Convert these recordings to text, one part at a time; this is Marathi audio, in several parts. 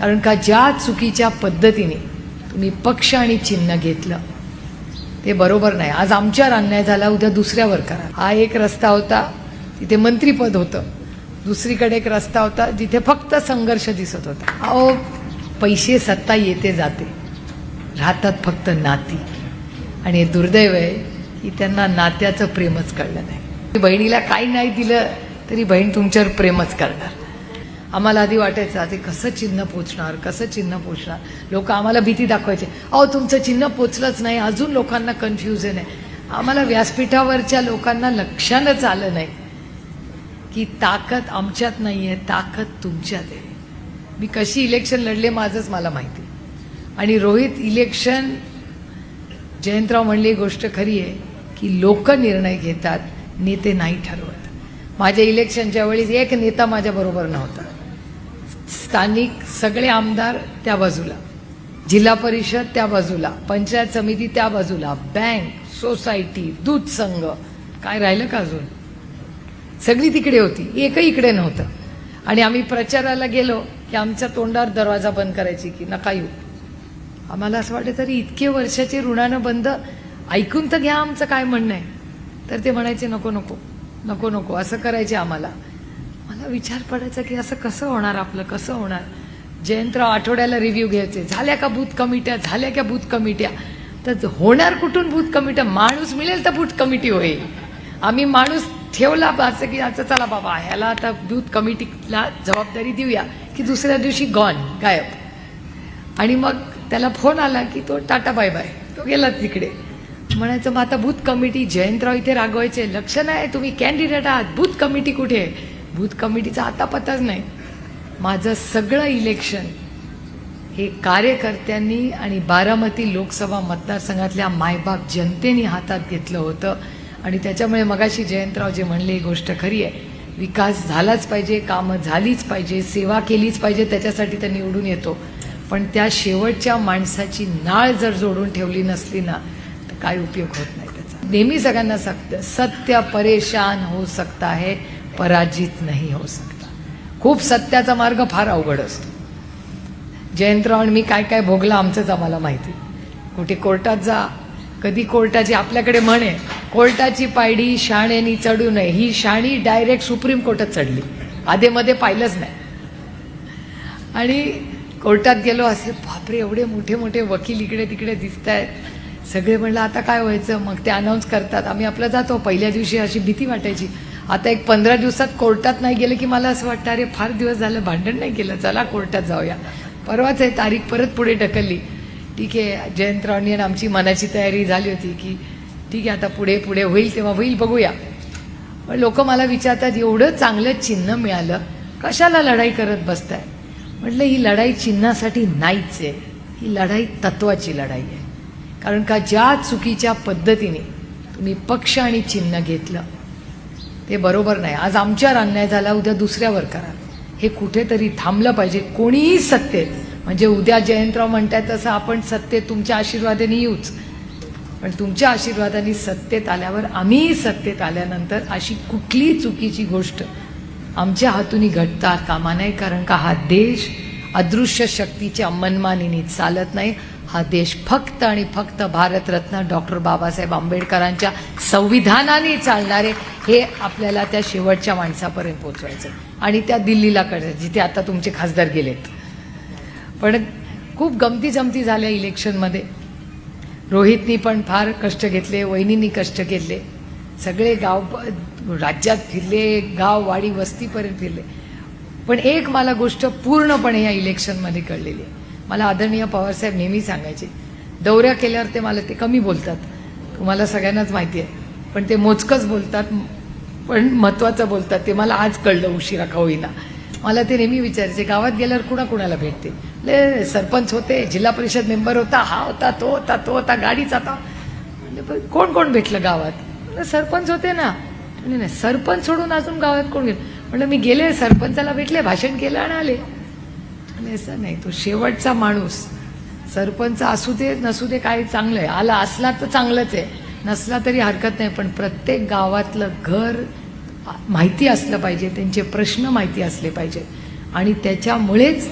कारण का ज्या चुकीच्या पद्धतीने तुम्ही पक्ष आणि चिन्ह घेतलं ते बरोबर नाही. आज आमच्यावर अन्याय झाला उद्या दुसऱ्यावर करा. हा एक रस्ता होता तिथे मंत्रीपद होतं. दुसरीकडे एक रस्ता होता जिथे फक्त संघर्ष दिसत होता. अहो पैसे सत्ता येते जाते. राहतात फक्त नाती. आणि हे दुर्दैव आहे की त्यांना नात्याचं प्रेमच कळलं नाही. बहिणीला काही नाही दिलं तरी बहीण तुमच्यावर प्रेमच करणार. आम्हाला आधी वाटायचं आधी कसं चिन्ह पोचणार कसं चिन्ह पोचणार? लोक आम्हाला भीती दाखवायचे. अहो तुमचं चिन्ह पोचलंच नाही अजून लोकांना कन्फ्युजन आहे. आम्हाला व्यासपीठावरच्या लोकांना लक्षानच आलं नाही की ताकद आमच्यात नाही आहे ताकद तुमच्यात आहे. मी कशी इलेक्शन लढले माझंच मला माहिती. आणि रोहित इलेक्शन जयंतराव म्हणली गोष्ट खरी आहे की लोक निर्णय घेतात नेते नाही ठरवत. माझ्या इलेक्शनच्या वेळी एक नेता माझ्याबरोबर नव्हता. स्थानिक सगळे आमदार त्या बाजूला. जिल्हा परिषद त्या बाजूला पंचायत समिती त्या बाजूला बँक सोसायटी दूध संघ काय राहिलं का अजून? सगळी तिकडे होती एकही इकडे नव्हतं. आणि आम्ही प्रचाराला गेलो की आमच्या तोंडावर दरवाजा बंद करायची की नका येऊ. आम्हाला असं वाटतं तरी इतके वर्षाचे ऋणानं बंद ऐकून तर घ्या आमचं काय म्हणणं आहे. तर ते म्हणायचे नको नको नको नको असं करायचे आम्हाला. मला विचार पडायचा की असं कसं होणार आपलं? कसं होणार? जयंतराव आठवड्याला रिव्ह्यू घ्यायचे. झाल्या का बूथ कमिट्या? झाल्या का बूथ कमिट्या? तर होणार कुठून बूथ कमिट्या? माणूस मिळेल तर बूथ कमिटी होईल. आम्ही माणूस ठेवला बा असं की असं चला बाबा ह्याला आता बूथ कमिटीला जबाबदारी देऊया की दुसऱ्या दिवशी गॉन गायब. आणि मग त्याला फोन आला की तो टाटा बाय बाय तो गेला तिकडे. म्हणायचं मग आता बूथ कमिटी जयंतराव इथे रागवायचे. लक्ष नाही तुम्ही कॅन्डिडेट आहात. बूथ कमिटी कुठे आहे? बूथ कमिटीचा आता पत्ताच नाही. माझं सगळं इलेक्शन हे कार्यकर्त्यांनी आणि बारामती लोकसभा मतदारसंघातल्या मायबाप जनतेने हातात घेतलं होतं. आणि त्याच्यामुळे मगाशी जयंतराव जे म्हणले ही गोष्ट खरी आहे. विकास झालाच पाहिजे कामं झालीच पाहिजे सेवा केलीच पाहिजे त्याच्यासाठी तर निवडून येतो. पण त्या शेवटच्या माणसाची नाळ जर जोडून ठेवली नसली ना तर काय उपयोग होत नाही त्याचा. नेहमी सगळ्यांना सत्य सत्य परेशान हो सकता है पराजित नाही हो सकता खूप सत्याचा मार्ग फार अवघड असतो. जयंतराव आणि मी काय काय भोगला आमचंच आम्हाला माहिती. कुठे कोर्टात जा कधी कोर्टाची आपल्याकडे म्हणे कोर्टाची पायडी शाणेनी चढू नये ही शाणी डायरेक्ट सुप्रीम कोर्टात चढली. आधेमध्ये पाहिलंच नाही. आणि कोर्टात गेलो असे बापरे एवढे मोठे मोठे वकील इकडे तिकडे दिसत आहेत सगळे म्हणलं आता काय व्हायचं? मग ते अनाऊन्स करतात. आम्ही आपलं जातो. पहिल्या दिवशी अशी भीती वाटायची. आता एक पंधरा दिवसात कोर्टात नाही गेलं की मला असं वाटतं अरे फार दिवस झालं भांडण नाही केलं चला कोर्टात जाऊया. परवाच आहे तारीख परत पुढे ढकलली. ठीक आहे जयंतरावणी आणि आमची मनाची तयारी झाली होती की ठीक आहे आता पुढे पुढे होईल तेव्हा होईल बघूया. पण लोक मला विचारतात एवढं चांगलं चिन्ह मिळालं कशाला लढाई करत बसताय? म्हटलं ही लढाई चिन्हासाठी नाहीच आहे. ही लढाई तत्वाची लढाई आहे. कारण का ज्या चुकीच्या पद्धतीने तुम्ही पक्ष आणि चिन्ह घेतलं ते बरोबर नाही. आज आमच्यावर अन्याय झाला उद्या दुसऱ्यावर करा. हे कुठेतरी थांबलं पाहिजे. कोणीही सत्तेत म्हणजे उद्या जयंतराव म्हणताय तसं आपण सत्तेत तुमच्या आशीर्वादाने येऊच. पण तुमच्या आशीर्वादाने सत्तेत आल्यावर आम्हीही सत्तेत आल्यानंतर अशी कुठलीही चुकीची गोष्ट आमच्या हातून घडता कामा नाही कारण का हा देश अदृश्य शक्तीच्या मनमानीने चालत नाही. हा देश फक्त आणि फक्त भारतरत्न डॉक्टर बाबासाहेब आंबेडकरांच्या संविधानाने चालणारे हे आपल्याला त्या शेवटच्या माणसापर्यंत पोचवायचं आणि त्या दिल्लीला कळायचं जिथे आता तुमचे खासदार गेलेत. पण खूप गमती जमती झाल्या इलेक्शनमध्ये. रोहितनी पण फार कष्ट घेतले वहिनींनी कष्ट घेतले. सगळे गाव राज्यात फिरले गाव वाडी वस्तीपर्यंत फिरले. पण एक मला गोष्ट पूर्णपणे या इलेक्शनमध्ये कळलेली आहे. मला आदरणीय पवारसाहेब नेहमी सांगायचे. दौऱ्या केल्यावर ते मला ते कमी बोलतात. तुम्हाला सगळ्यांनाच माहिती आहे पण ते मोजकंच बोलतात पण महत्त्वाचं बोलतात. ते मला आज कळलं उशिरा का होईना. मला ते नेहमी विचारायचे गावात गेल्यावर कुणा कुणाला भेटते? ले सरपंच होते जिल्हा परिषद मेंबर होता हा होता तो होता तो होता गाडीच आता "पण कोण कोण भेटलं गावात? सरपंच होते ना. नाही सरपंच सोडून अजून गावात कोण गेलं म्हणलं मी गेले सरपंचाला भेटले भाषण केलं आणि आले. आणि असं नाही तो शेवटचा माणूस. सरपंच असू दे नसू दे काय चांगलं आहे आला असला तर चांगलंच आहे. नसला तरी हरकत नाही पण प्रत्येक गावातलं घर माहिती असलं पाहिजे त्यांचे प्रश्न माहिती असले पाहिजे. आणि त्याच्यामुळेच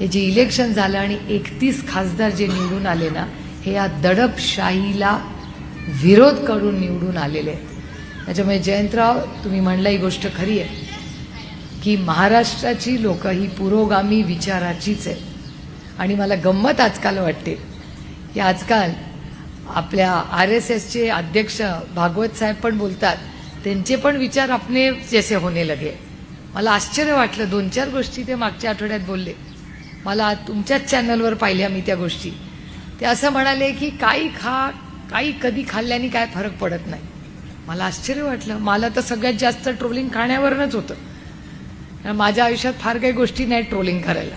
हे जे इलेक्शन झालं आणि एकतीस खासदार जे निवडून आले ना हे या दडपशाहीला विरोध करून निवडून आलेले आहेत. त्याच्यामुळे जयंतराव तुम्ही म्हणला ही गोष्ट खरी आहे. की महाराष्ट्राची लोक ही पुरोगामी विचाराचीच आहे आणि मला गंमत आजकाल वाटते की आजकाल आपल्या आर एस एसचे अध्यक्ष भागवत साहेब पण बोलतात त्यांचे पण विचार आपले जैसे होणे लगे. मला आश्चर्य वाटलं दोन चार गोष्टी ते मागच्या आठवड्यात बोलले. मला तुमच्याच चॅनलवर पाहिल्या मी त्या गोष्टी. ते असं म्हणाले की काही खा काही कधी खाल्ल्याने काय फरक पडत नाही. मला आश्चर्य वाटलं मला तर सगळ्यात जास्त ट्रोलिंग खाण्यावरनच होतं. माझ्या आयुष्यात फार काही गोष्टी नाही ट्रोलिंग करायला.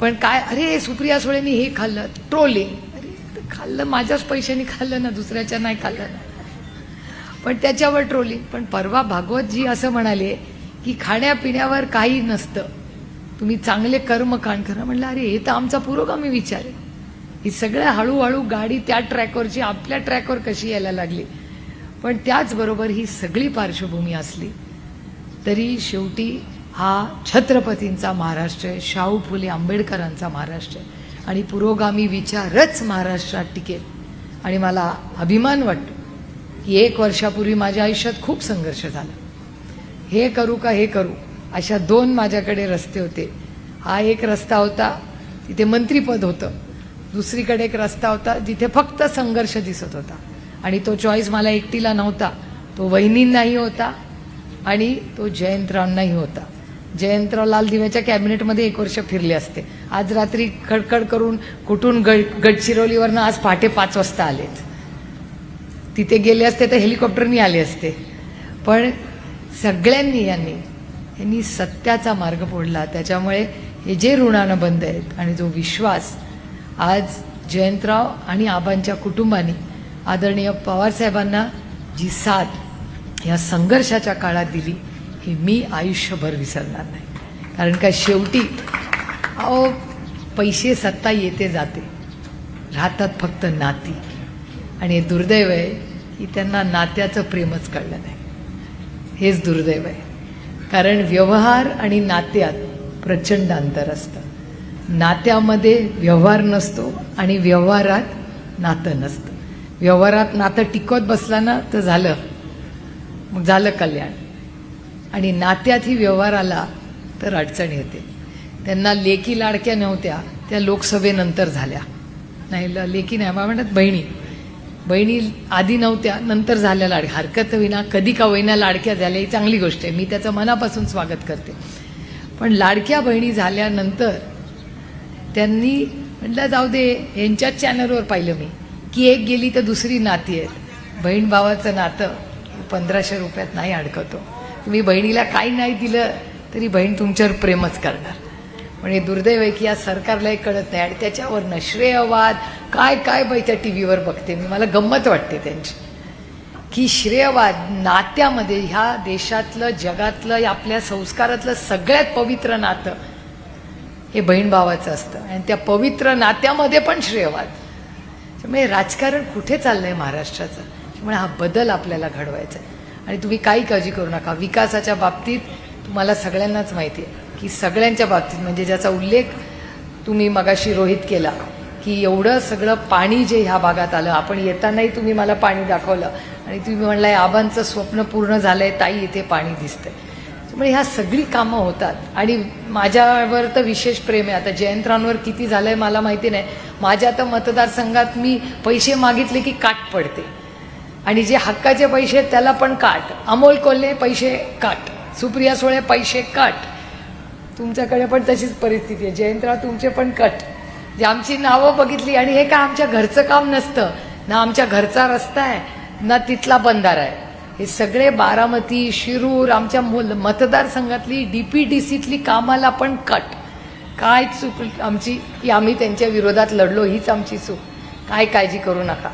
पण काय अरे सुप्रिया सुळेनी हे खाल्लं. ट्रोलिंग. अरे खाल्लं माझ्याच पैशाने खाल्लं ना दुसऱ्याच्या नाही खाल्लं ना. पण त्याच्यावर ट्रोलिंग. पण परवा भागवतजी असं म्हणाले की खाण्यापिण्यावर काही नसतं. तुम्ही चांगले कर्म कांड करा. म्हणलं अरे हे तर आमचा पुरोगामी विचार आहे. ही सगळ्या हळूहळू गाडी त्या ट्रॅकवरची आपल्या ट्रॅकवर कशी यायला लागली. पण त्याचबरोबर ही सगळी पार्श्वभूमी असली तरी शेवटी हा छत्रपतींचा महाराष्ट्र आहे शाहू फुले आंबेडकरांचा महाराष्ट्र आहे. आणि पुरोगामी विचारच महाराष्ट्रात टिकेल. आणि मला अभिमान वाटतो की एक वर्षापूर्वी माझ्या आयुष्यात खूप संघर्ष झाला. हे करू का हे करू अशा दोन माझ्याकडे रस्ते होते. हा एक रस्ता होता तिथे मंत्रीपद होतं. दुसरीकडे एक रस्ता होता जिथे फक्त संघर्ष दिसत होता. आणि तो चॉईस मला एकटीला नव्हता. तो वहिनींनाही होता आणि तो जयंतरावांनाही होता. जयंतराव लाल दिव्याच्या कॅबिनेटमध्ये एक वर्ष फिरले असते. आज रात्री खडखड करून कुठून गड गडचिरोलीवरनं आज पहाटे पाच वाजता आलेत. तिथे गेले असते तर हेलिकॉप्टरनी आले असते. पण सगळ्यांनी यांनी यांनी सत्याचा मार्ग फोडला. त्याच्यामुळे हे जे ऋणानं बंद आहेत आणि जो विश्वास आज जयंतराव आणि आबांच्या कुटुंबानी आदरणीय पवारसाहेबांना जी साथ या संघर्षाच्या काळात दिली की मी आयुष्यभर विसरणार नाही. कारण का शेवटी अहो पैसे सत्ता येते जाते. राहतात फक्त नाती. आणि दुर्दैव आहे की त्यांना नात्याचं प्रेमच कळलं नाही. हेच दुर्दैव आहे. कारण व्यवहार आणि नात्यात प्रचंड अंतर असतं. नात्यामध्ये व्यवहार नसतो आणि व्यवहारात नातं नसतं. व्यवहारात नातं टिकवत बसला ना तर झालं. मग झालं कल्याण. आणि नात्यातही व्यवहार आला तर अडचण येते त्यांना लेकी लाडक्या नव्हत्या त्या लोकसभेनंतर झाल्या. नाही ल- लेकी नाही मला म्हणतात बहिणी. बहिणी आधी नव्हत्या नंतर झाल्या लाड हरकत विना कधी का होईना लाडक्या झाल्या ही चांगली गोष्ट आहे. मी त्याचं मनापासून स्वागत करते. पण लाडक्या बहिणी झाल्यानंतर त्यांनी म्हटलं जाऊ दे यांच्याच चॅनलवर पाहिलं मी. की एक गेली तर दुसरी नाती आहे बहीण भावाचं नातं पंधराशे रुपयात नाही अडकवतो तुम्ही बहिणीला काही नाही दिलं तरी बहीण तुमच्यावर प्रेमच करणार. म्हणजे दुर्दैव आहे की या सरकारलाही कळत नाही आणि त्याच्यावरनं श्रेयवाद काय काय बाई त्या टी व्हीवर बघते? मी मला गंमत वाटते त्यांची. की श्रेयवाद नात्यामध्ये ह्या देशातलं जगातलं या आपल्या संस्कारातलं सगळ्यात पवित्र नातं हे बहीण भावाचं असतं. आणि त्या पवित्र नात्यामध्ये पण श्रेयवाद. त्यामुळे राजकारण कुठे चाललंय महाराष्ट्राचं? त्यामुळे हा बदल आपल्याला घडवायचा आहे. आणि तुम्ही काही काळजी करू नका. विकासाच्या बाबतीत तुम्हाला सगळ्यांनाच माहिती आहे की सगळ्यांच्या बाबतीत म्हणजे ज्याचा उल्लेख तुम्ही मगाशी रोहित केला की एवढं सगळं पाणी जे ह्या भागात आलं आपण येतानाही तुम्ही मला पाणी दाखवलं आणि तुम्ही म्हणलाय आबांचं स्वप्न पूर्ण झालंय ताई इथे पाणी दिसतंय. त्यामुळे ह्या सगळी कामं होतात. आणि माझ्यावर तर विशेष प्रेम आहे. आता जयंतरांवर किती झालंय मला माहिती नाही. माझ्या तर मतदारसंघात मी पैसे मागितले की काट पडते. आणि जे हक्काचे पैसे आहेत त्याला पण काट. अमोल कोल्हे पैसे काट. सुप्रिया सुळे पैसे काट. तुमच्याकडे पण तशीच परिस्थिती आहे. जयंतराव तुमचे पण कट. जे आमची नावं बघितली आणि हे काय आमच्या घरचं काम नसतं. ना आमच्या घरचा रस्ता आहे ना तिथला बंधारा आहे. हे सगळे बारामती शिरूर आमच्या मुल मतदारसंघातली डी पी डी सीतली कामाला पण कट. काय चूक आमची की आम्ही त्यांच्या विरोधात लढलो हीच आमची चूक. काय काळजी करू नका.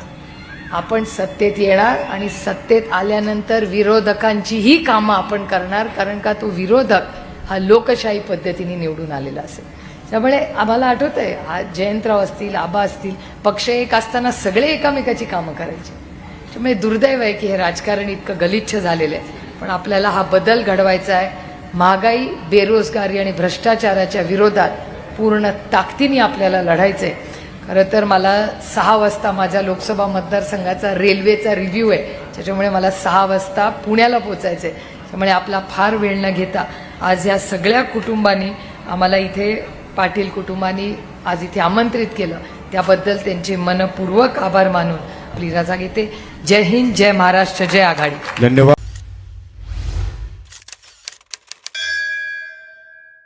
आपण सत्तेत येणार आणि सत्तेत आल्यानंतर विरोधकांचीही कामं आपण करणार कारण का तो विरोधक हा लोकशाही पद्धतीने निवडून आलेला असेल. त्यामुळे आम्हाला आठवत आहे आज जयंतराव असतील आबा असतील पक्ष एक असताना सगळे एकामेकाची कामं करायचे. त्यामुळे दुर्दैव आहे की हे राजकारण इतकं गलिच्छ झालेलं आहे. पण आपल्याला हा बदल घडवायचा आहे. महागाई बेरोजगारी आणि भ्रष्टाचाराच्या विरोधात पूर्ण ताकदीने आपल्याला लढायचं आहे खरं तर मला सहा वाजता माझ्या लोकसभा मतदारसंघाचा रेल्वेचा रिव्ह्यू आहे. त्याच्यामुळे मला सहा वाजता पुण्याला पोचायचं आहे त्यामुळे आपला फार वेळ न घेता आज या सगळ्या कुटुंबांनी आम्हाला इथे पाटील कुटुंबांनी आज इथे आमंत्रित केलं. त्याबद्दल त्यांचे मनपूर्वक आभार मानून आपली रजा घेते. जय हिंद जय महाराष्ट्र जय आघाडी. धन्यवाद.